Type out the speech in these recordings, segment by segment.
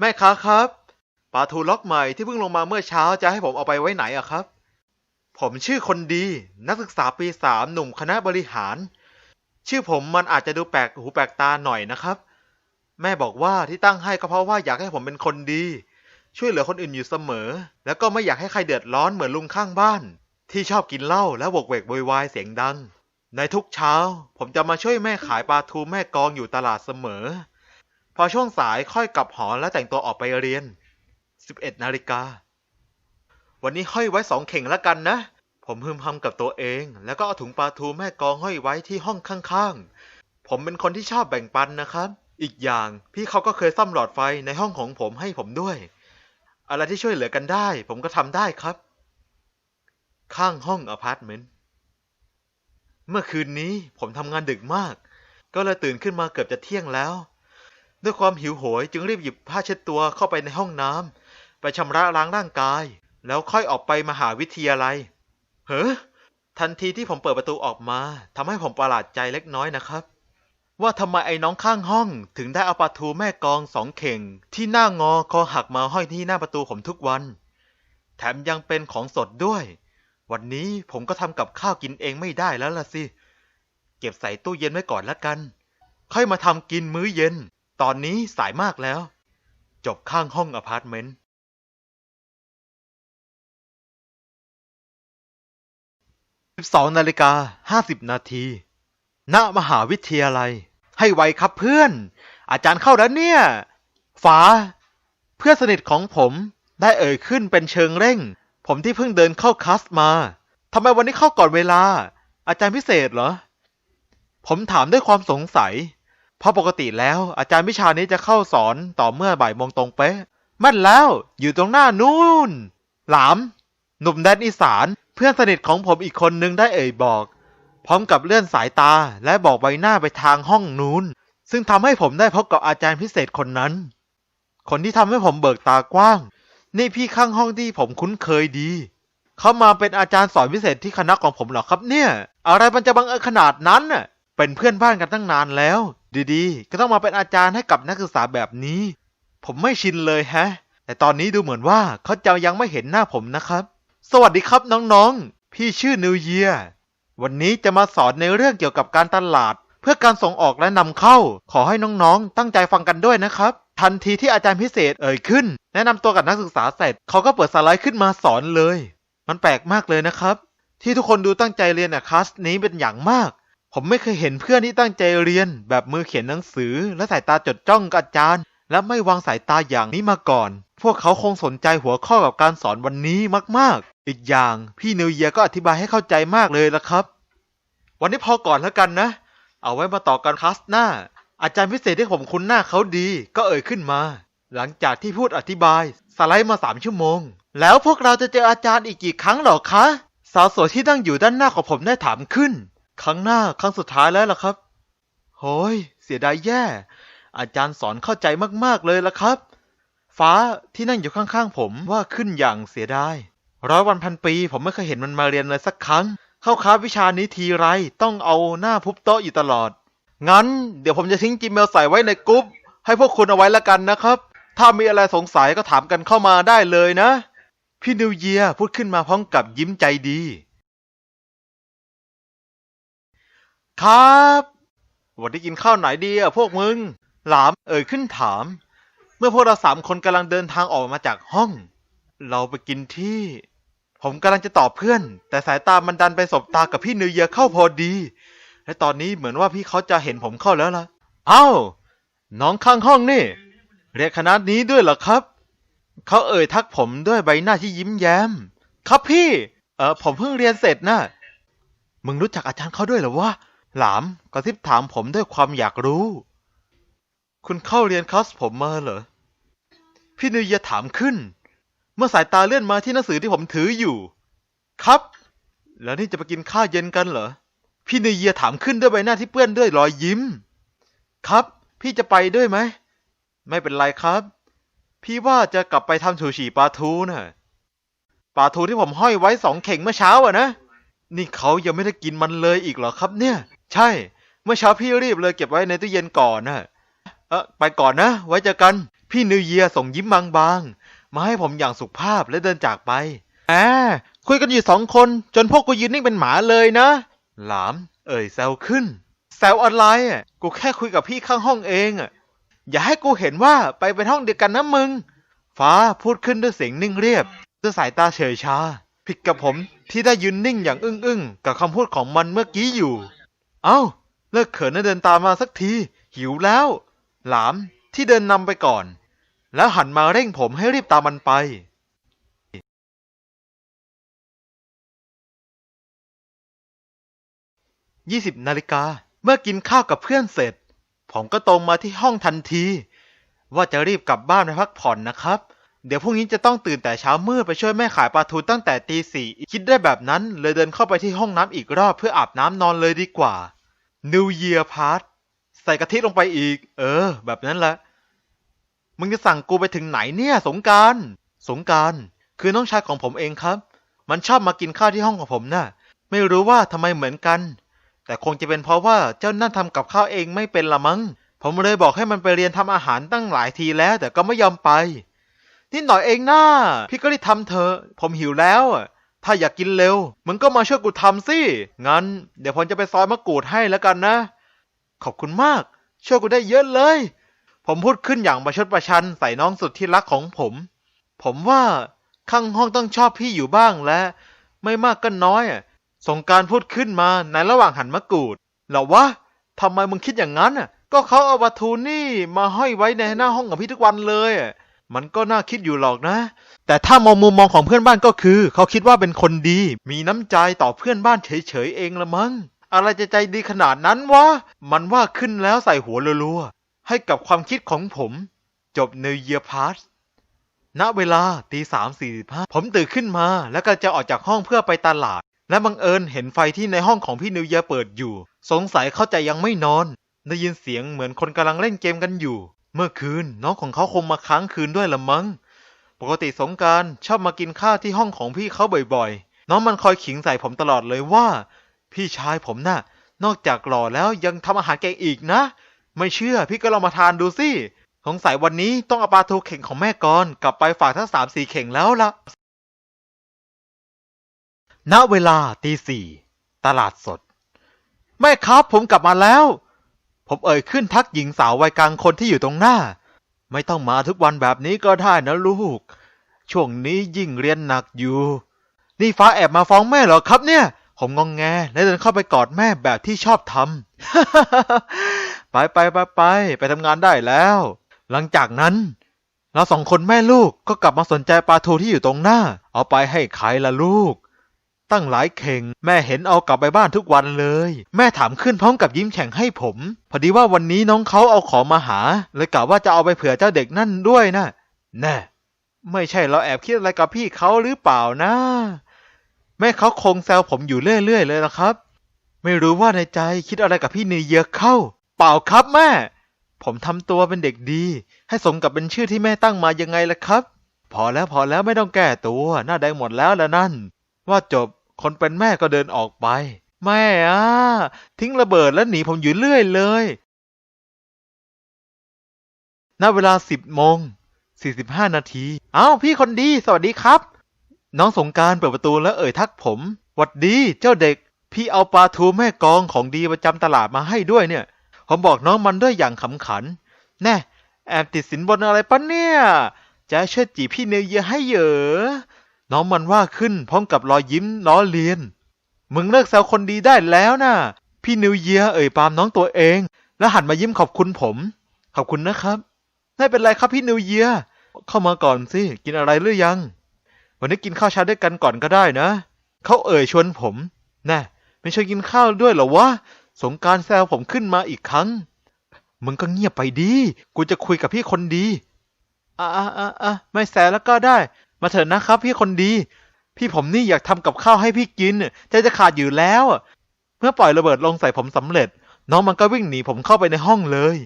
แม่ค้าครับปลาทูล็อกใหม่ที่เพิ่งลงมาเมื่อเช้าจะให้ผมเอาไปไว้ไหนอะครับ ผมชื่อคนดีนักศึกษาปีสามหนุ่มคณะบริหาร ชื่อผมมันอาจจะดูแปลกหูแปลกตาหน่อยนะครับ แม่บอกว่าที่ตั้งให้ก็เพราะว่าอยากให้ผมเป็นคนดี ช่วยเหลือคนอื่นอยู่เสมอ แล้วก็ไม่อยากให้ใครเดือดร้อนเหมือนลุงข้างบ้าน ที่ชอบกินเหล้าและบกเวกโวยวายเสียงดัง ในทุกเช้า ผมจะมาช่วยแม่ขายปลาทูแม่กองอยู่ตลาดเสมอ พอช่วงสายค่อยกลับหอและแต่งตัวออกไปเรียน 11นาฬิกา วันนี้ห้อยไว้สองเข่งแล้วกันนะ ผมพึมพำกับตัวเอง แล้วก็เอาถุงปลาทูแม่กองห้อยไว้ที่ห้องข้างๆ ผมเป็นคนที่ชอบแบ่งปันนะครับ อีกอย่างพี่เขาก็เคยซ่อมหลอดไฟในห้องของผมให้ผมด้วย อะไรที่ช่วยเหลือกันได้ ผมก็ทำได้ครับ ข้างห้องอพาร์ตเมนต์ เมื่อคืนนี้ผมทำงานดึกมาก ก็เลยตื่นขึ้นมาเกือบจะเที่ยงแล้ว ด้วยความหิวโหยจึงรีบหยิบผ้าเช็ดตัวเข้าไปในห้องน้ำไปชำระล้างร่างกาย แล้วค่อยออกไปมหาวิทยาลัย เฮ้อทันทีที่ผมเปิดประตูออกมาทำให้ผมประหลาดใจเล็กน้อยนะครับ ว่าทำไมไอ้น้องข้างห้องถึงได้เอาปลาทูแม่กองสองเข่ง ที่หน้างอคอหักมาห้อยที่หน้าประตูผมทุกวัน แถมยังเป็นของสดด้วย วันนี้ผมก็ทำกับข้าวกินเองไม่ได้แล้วล่ะสิ เก็บใส่ตู้เย็นไว้ก่อนละกัน ค่อยมาทำกินมื้อเย็น ตอนนี้สายมากแล้ว จบข้างห้องอพาร์ตเมนต์ 12นาฬิกา50 นาที ณ มหาวิทยาลัย ให้ไวครับเพื่อน อาจารย์เข้าแล้วเนี่ยฟ้าเพื่อนสนิทของผมได้เอ่ยขึ้นเป็นเชิงเร่ง ผมที่เพิ่งเดินเข้าคลาสมาทำไมวันนี้เข้าก่อนเวลา อาจารย์พิเศษเหรอ ผมถามด้วยความสงสัย เพราะปกติแล้วอาจารย์วิชานี้จะเข้าสอนต่อเมื่อบ่ายโมงตรงเป๊ะมั่นแล้วอยู่ตรงหน้านู่น หลาม หนุ่มแดนอีสาน เพื่อนสนิทของผมอีกคนนึงได้เอ่ยบอก พร้อมกับเลื่อนสายตาและบอกใบหน้าไปทางห้องนู้น ซึ่งทำให้ผมได้พบกับอาจารย์พิเศษคนนั้น คนที่ทำให้ผมเบิกตากว้าง นี่พี่ข้างห้องที่ผมคุ้นเคยดี เขามาเป็นอาจารย์สอนพิเศษที่คณะของผมเหรอครับเนี่ย อะไรมันจะบังเอิญขนาดนั้นน่ะ เป็นเพื่อนบ้านกันตั้งนานแล้ว ดีๆ ก็ต้องมาเป็นอาจารย์ให้กับนักศึกษาแบบนี้ ผมไม่ชินเลยแฮะ แต่ตอนนี้ดูเหมือนว่าเขาจะยังไม่เห็นหน้าผมนะครับ สวัสดีครับน้องๆ พี่ชื่อนิวเยียวันนี้จะมาสอนในเรื่องเกี่ยวกับการตลาด เพื่อการส่งออกและนำเข้า ขอให้น้องๆ ตั้งใจฟังกันด้วยนะครับ ทันทีที่อาจารย์พิเศษเอ่ยขึ้น แนะนำตัวกับนักศึกษาเสร็จเขาก็เปิดสไลด์ขึ้นมาสอนเลย มันแปลกมากเลยนะครับ ที่ทุกคนดูตั้งใจเรียนอะคลาสนี้เป็นอย่างมาก ผมไม่เคยเห็นเพื่อนที่ตั้งใจเรียน แบบมือเขียนหนังสือ และสายตาจดจ้องกับอาจารย์ และไม่วางสายตาอย่างนี้มาก่อน พวกเขาคงสนใจหัวข้อกับการสอนวันนี้มากๆ อีกอย่างพี่นิวเยียก็อธิบายให้เข้าใจมากเลยละครับ วันนี้พอก่อนแล้วกันนะ เอาไว้มาต่อกันคลาสหน้า อาจารย์พิเศษที่ผมคุ้นหน้าเขาดี ก็เอ่ยขึ้นมา หลังจากที่พูดอธิบายสไลด์มาสามชั่วโมง แล้วพวกเราจะเจออาจารย์อีกกี่ครั้งหรอคะสาวสวยที่นั่งอยู่ด้านหน้าของผมได้ถามขึ้น ครั้งหน้าครั้งสุดท้ายแล้วล่ะครับโฮ้ยเสียดายแย่ อาจารย์สอนเข้าใจมากๆเลยล่ะครับ ฟ้าที่นั่งอยู่ข้างๆผมว่าขึ้นอย่างเสียดายร้อยวันพันปี ผมไม่เคยเห็นมันมาเรียนเลยสักครั้ง เข้าคลาวิชานี้ทีไรต้องเอาหน้าพุบโต๊ะอยู่ตลอด งั้นเดี๋ยวผมจะทิ้งจีเมลใส่ไว้ในกรุ๊ปให้พวกคุณเอาไว้ละกันนะครับ ถ้ามีอะไรสงสัยก็ถามกันเข้ามาได้เลยนะ พี่นิวเยียพูดขึ้นมาพร้อมกับยิ้มใจดี ครับ วันนี้กินข้าวไหนดีอะพวกมึง หลามเอ่ยขึ้นถาม เมื่อพวกเราสามคนกำลังเดินทางออกมาจากห้อง เราไปกินที่ ผมกำลังจะตอบเพื่อน แต่สายตามันดันไปสบตากับพี่นิวเยียเข้าพอดี และตอนนี้เหมือนว่าพี่เขาจะเห็นผมเข้าแล้วล่ะ เอ้า น้องข้างห้องนี่ เรียกคณะนี้ด้วยเหรอครับ เขาเอ่ยทักผมด้วยใบหน้าที่ยิ้มแย้ม ครับพี่ เออผมเพิ่งเรียนเสร็จนะมึงรู้จักอาจารย์เขาด้วยเหรอวะ หลามกระซิบถามผมด้วยความอยากรู้ คุณเข้าเรียนคลาสผมมาเหรอ พี่นิวเยียถามขึ้น เมื่อสายตาเลื่อนมาที่หนังสือที่ผมถืออยู่ ครับ แล้วนี่จะไปกินข้าวเย็นกันเหรอ พี่นิวเยียถามขึ้นด้วยใบหน้าที่เปื้อนด้วยรอยยิ้ม ครับ พี่จะไปด้วยไหม ไม่เป็นไรครับ พี่ว่าจะกลับไปทำชูชีปลาทูน่ะปลาทูที่ผมห้อยไว้สองเข่งเมื่อเช้าอะนะ นี่เขายังไม่ได้กินมันเลยอีกเหรอครับเนี่ย ใช่ เมื่อเช้าพี่รีบเลยเก็บไว้ในตู้เย็นก่อนนะเออไปก่อนนะ ไว้เจอกัน พี่นิวเยียส่งยิ้มบางๆ มาให้ผมอย่างสุภาพและเดินจากไปแอคุยกันอยู่สองคนจนพวกกูยืนนิ่งเป็นหมาเลยนะ หลาม เอ่ยแซวขึ้น แซวอะไรอะกูแค่คุยกับพี่ข้างห้องเองอะอย่าให้กูเห็นว่าไปเป็นห้องเดียวกันนะมึง ฟ้าพูดขึ้นด้วยเสียงนิ่งเรียบด้วยสายตาเฉยชาผิดกับผมที่ได้ยืนนิ่งอย่างอึ้งๆ กับคำพูดของมันเมื่อกี้อยู่ เอ้า เลิกเขินและเดินตามมาสักที หิวแล้ว หลามที่เดินนำไปก่อน แล้วหันมาเร่งผมให้รีบตามมันไป20นาฬิกาเมื่อกินข้าวกับเพื่อนเสร็จ ผมก็ตรงมาที่ห้องทันที ว่าจะรีบกลับบ้านไปพักผ่อนนะครับ เดี๋ยวพรุ่งนี้จะต้องตื่นแต่เช้ามืดไปช่วยแม่ขายปลาทูตั้งแต่ตีสี่คิดได้แบบนั้นเลยเดินเข้าไปที่ห้องน้ำอีกรอบเพื่ออาบน้ำนอนเลยดีกว่า New Year Part ใส่กะทิลงไปอีก เออ แบบนั้นแหละ มึงจะสั่งกูไปถึงไหนเนี่ย สงการ สงการ คือน้องชายของผมเองครับ มันชอบมากินข้าวที่ห้องของผมน่ะ ไม่รู้ว่าทำไมเหมือนกัน แต่คงจะเป็นเพราะว่าเจ้านั่นทำกับข้าวเองไม่เป็นละมั้ง ผมเลยบอกให้มันไปเรียนทำอาหารตั้งหลายทีแล้ว แต่ก็ไม่ยอมไป นิดหน่อยเองนะพี่ก็รีบทำเถอะ ผมหิวแล้วอะ ถ้าอยากกินเร็ว มึงก็มาช่วยกูทำสิ งั้น เดี๋ยวผมจะไปซอยมะกรูดให้แล้วกันนะ ขอบคุณมาก ช่วยกูได้เยอะเลย ผมพูดขึ้นอย่างประชดประชันใส่น้องสุดที่รักของผม ผมว่าข้างห้องต้องชอบพี่อยู่บ้างและ ไม่มากก็น้อยอะสงการพูดขึ้นมาในระหว่างหันมะกรูดเหรอวะทำไมมึงคิดอย่างนั้นอะก็เขาเอาปลาทูนี่มาห้อยไว้ในหน้าห้องของพี่ทุกวันเลยอะ มันก็น่าคิดอยู่หรอกนะ แต่ถ้ามองมุมมองของเพื่อนบ้านก็คือ เขาคิดว่าเป็นคนดี มีน้ำใจต่อเพื่อนบ้านเฉยๆเองละมั้ง อะไรจะใจดีขนาดนั้นวะ มันว่าขึ้นแล้วใส่หัวรัวๆ ให้กับความคิดของผม จบ New Year Pass ณเวลาตีสามสี่สิบห้าผมตื่นขึ้นมา แล้วก็จะออกจากห้องเพื่อไปตลาด และบังเอิญเห็นไฟที่ในห้องของพี่นิวเยียเปิดอยู่ สงสัยเขาจะยังไม่นอน ได้ยินเสียงเหมือนคนกำลังเล่นเกมกันอยู่ เมื่อคืนน้องของเขาคงมาค้างคืนด้วยละมั้ง ปกติสงการชอบมากินข้าวที่ห้องของพี่เขาบ่อยๆ น้องมันคอยขิงใส่ผมตลอดเลยว่า พี่ชายผมน่ะ นอกจากหล่อแล้วยังทำอาหารเก่งอีกนะ ไม่เชื่อพี่ก็ลองมาทานดูสิ สงสัยวันนี้ต้องเอาปลาทูเข่งของแม่กรกลับไปฝากทั้งสามสี่เข่งแล้วล่ะ ณ เวลาตีสี่ตลาดสด แม่ครับผมกลับมาแล้ว ผมเอ่ยขึ้นทักหญิงสาววัยกลางคนที่อยู่ตรงหน้า ไม่ต้องมาทุกวันแบบนี้ก็ได้นะลูก ช่วงนี้ยิ่งเรียนหนักอยู่ นี่ฟ้าแอบมาฟ้องแม่เหรอครับเนี่ย ผมงองแงและเดินเข้าไปกอดแม่แบบที่ชอบทำไปไปไปไปไปทำงานได้แล้ว หลังจากนั้นเราสองคนแม่ลูกก็กลับมาสนใจปลาทูที่อยู่ตรงหน้า เอาไปให้ใครละลูก ตั้งหลายเข่ง แม่เห็นเอากลับไปบ้านทุกวันเลย แม่ถามขึ้นพร้อมกับยิ้มแฉ่งให้ผม พอดีว่าวันนี้น้องเขาเอาของมาหา เลยกะว่าจะเอาไปเผื่อเจ้าเด็กนั่นด้วยนะแน่ไม่ใช่เราแอบคิดอะไรกับพี่เขาหรือเปล่านะ แม่เขาคงแซวผมอยู่เรื่อยๆเลยนะครับ ไม่รู้ว่าในใจคิดอะไรกับพี่เนิวเยียร์เข้า เปล่าครับแม่ ผมทำตัวเป็นเด็กดี ให้สมกับเป็นชื่อที่แม่ตั้งมายังไงล่ะครับ พอแล้วพอแล้วไม่ต้องแก้ตัว หน้าแดงหมดแล้วละนั่น ว่าจบ คนเป็นแม่ก็เดินออกไป แม่อะทิ้งระเบิดแล้วหนีผมอยู่เรื่อยเลยณเวลาสิบโมงสี่สิบห้านาทีอ้าวพี่คนดี สวัสดีครับ น้องสงการเปิดประตูแล้วเอ่ยทักผม หวัดดี เจ้าเด็ก พี่เอาปลาทูแม่กองของดีประจำตลาดมาให้ด้วยเนี่ย ผมบอกน้องมันด้วยอย่างขำขัน แน่ แอบติดสินบนอะไรปะเนี่ยจะช่วยจีพี่เนยเยอให้เหยอ น้องมันว่าขึ้นพร้อมกับรอยยิ้มล้อเลียน มึงเลิกแซวคนดีได้แล้วนะพี่นิวเยียเอ่ยปามน้องตัวเอง แล้วหันมายิ้มขอบคุณผม ขอบคุณนะครับ ไม่เป็นไรครับพี่นิวเยียเข้ามาก่อนสิ กินอะไรหรือยัง วันนี้กินข้าวเช้าด้วยกันก่อนก็ได้นะ เขาเอ่ยชวนผมแน่ไม่ชวนกินข้าวด้วยเหรอวะ สงการแซวผมขึ้นมาอีกครั้ง มึงก็เงียบไปดี กูจะคุยกับพี่คนดีอะอะอะไม่แซวแล้วก็ได้ มาเถอะนะครับ พี่คนดี พี่ผมนี่อยากทำกับข้าวให้พี่กินใจจะขาดอยู่แล้ว เมื่อปล่อยระเบิดลงใส่ผมสำเร็จ น้องมันก็วิ่งหนีผมเข้าไปในห้องเลย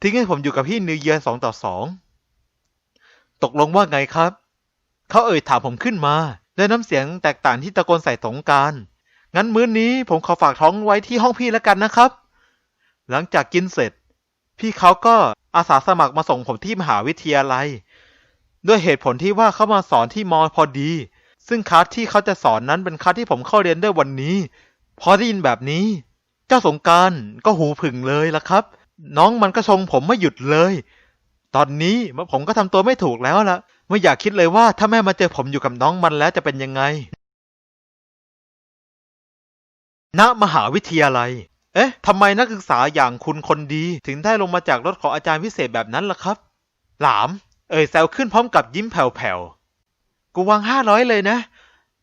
ทิ้งให้ผมอยู่กับพี่นิวเยียร์สองต่อสองตกลงว่าไงครับ เขาเอ่ยถามผมขึ้นมาด้วยน้ำเสียงแตกต่างที่ตะโกนใส่สงการ งั้นมื้อนี้ผมขอฝากท้องไว้ที่ห้องพี่แล้วกันนะครับ หลังจากกินเสร็จ พี่เขาก็อาสาสมัครมาส่งผมที่มหาวิทยาลัย ด้วยเหตุผลที่ว่าเขามาสอนที่มอพอดี ซึ่งคลาสที่เขาจะสอนนั้นเป็นคลาสที่ผมเข้าเรียนด้วยวันนี้ พอได้ยินแบบนี้ เจ้าสงการก็หูผึ่งเลยละครับ น้องมันก็ชงผมไม่หยุดเลย ตอนนี้ผมก็ทำตัวไม่ถูกแล้วละไม่อยากคิดเลยว่าถ้าแม่มาเจอผมอยู่กับน้องมันแล้วจะเป็นยังไง ณ มหาวิทยาลัย เอ๊ะทำไมนักศึกษาอย่างคุณคนดี ถึงได้ลงมาจากรถของอาจารย์พิเศษแบบนั้นล่ะครับ หลาม อ่ยแซวขึ้นพร้อมกับยิ้มแผ่วๆ กูวางห้าร้อยเลยนะ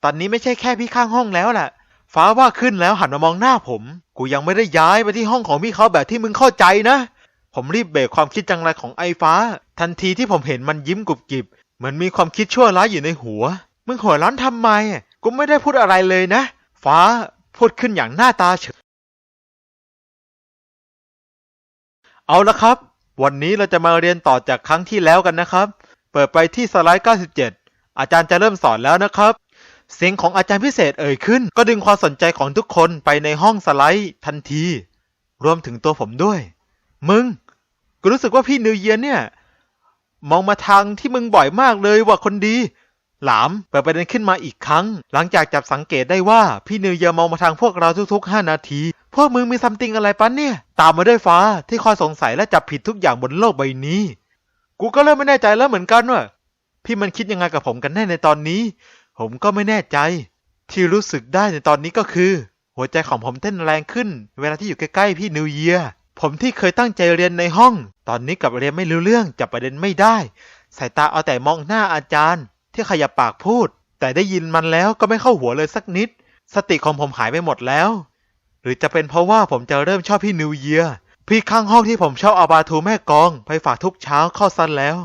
ตอนนี้ไม่ใช่แค่พี่ข้างห้องแล้วแหละฟ้าว่าขึ้นแล้วหันมามองหน้าผม กูยังไม่ได้ย้ายไปที่ห้องของพี่เขาแบบที่มึงเข้าใจนะ ผมรีบเบรกความคิดจังไรของไอ้ฟ้า ทันทีที่ผมเห็นมันยิ้มกรุบกริบ เหมือนมีความคิดชั่วร้ายอยู่ในหัว มึงหัวร้อนทำไม กูไม่ได้พูดอะไรเลยนะ ฟ้าพูดขึ้นอย่างหน้าตาเฉยเอาละครับ วันนี้เราจะมาเรียนต่อจากครั้งที่แล้วกันนะครับ เปิดไปที่สไลด์ 97 อาจารย์จะเริ่มสอนแล้วนะครับ เสียงของอาจารย์พิเศษเอ่ยขึ้น ก็ดึงความสนใจของทุกคนไปในห้องสไลด์ทันที รวมถึงตัวผมด้วย มึง กูรู้สึกว่าพี่นิวเยียนเนี่ย มองมาทางที่มึงบ่อยมากเลยว่าคนดี หลามเปิดประเด็นขึ้นมาอีกครั้ง หลังจากจับสังเกตได้ว่าพี่นิวเยียร์มองมาทางพวกเราทุกๆ 5 นาที พวกมึงมีซัมติงอะไรปะเนี่ย ตามมาด้วยฟ้าที่คอยสงสัยและจับผิดทุกอย่างบนโลกใบนี้ กูก็เริ่มไม่แน่ใจแล้วเหมือนกันว่าพี่มันคิดยังไงกับผมกันแน่ในตอนนี้ ผมก็ไม่แน่ใจ ที่รู้สึกได้ในตอนนี้ก็คือ หัวใจของผมเต้นแรงขึ้น เวลาที่อยู่ใกล้ๆพี่นิวเยียผมที่เคยตั้งใจเรียนในห้อง ตอนนี้กลับเรียนไม่รู้เรื่องจับประเด็นไม่ได้สายตาเอาแต่มองหน้าอาจารย์ ที่ขยับปากพูด แต่ได้ยินมันแล้วก็ไม่เข้าหัวเลยสักนิด สติของผมหายไปหมดแล้ว หรือจะเป็นเพราะว่าผมจะเริ่มชอบพี่นิวเยียพี่ข้างห้องที่ผมชอบเอาบาทูแม่กอง ไปฝากทุกเช้าเข้าซันแล้ว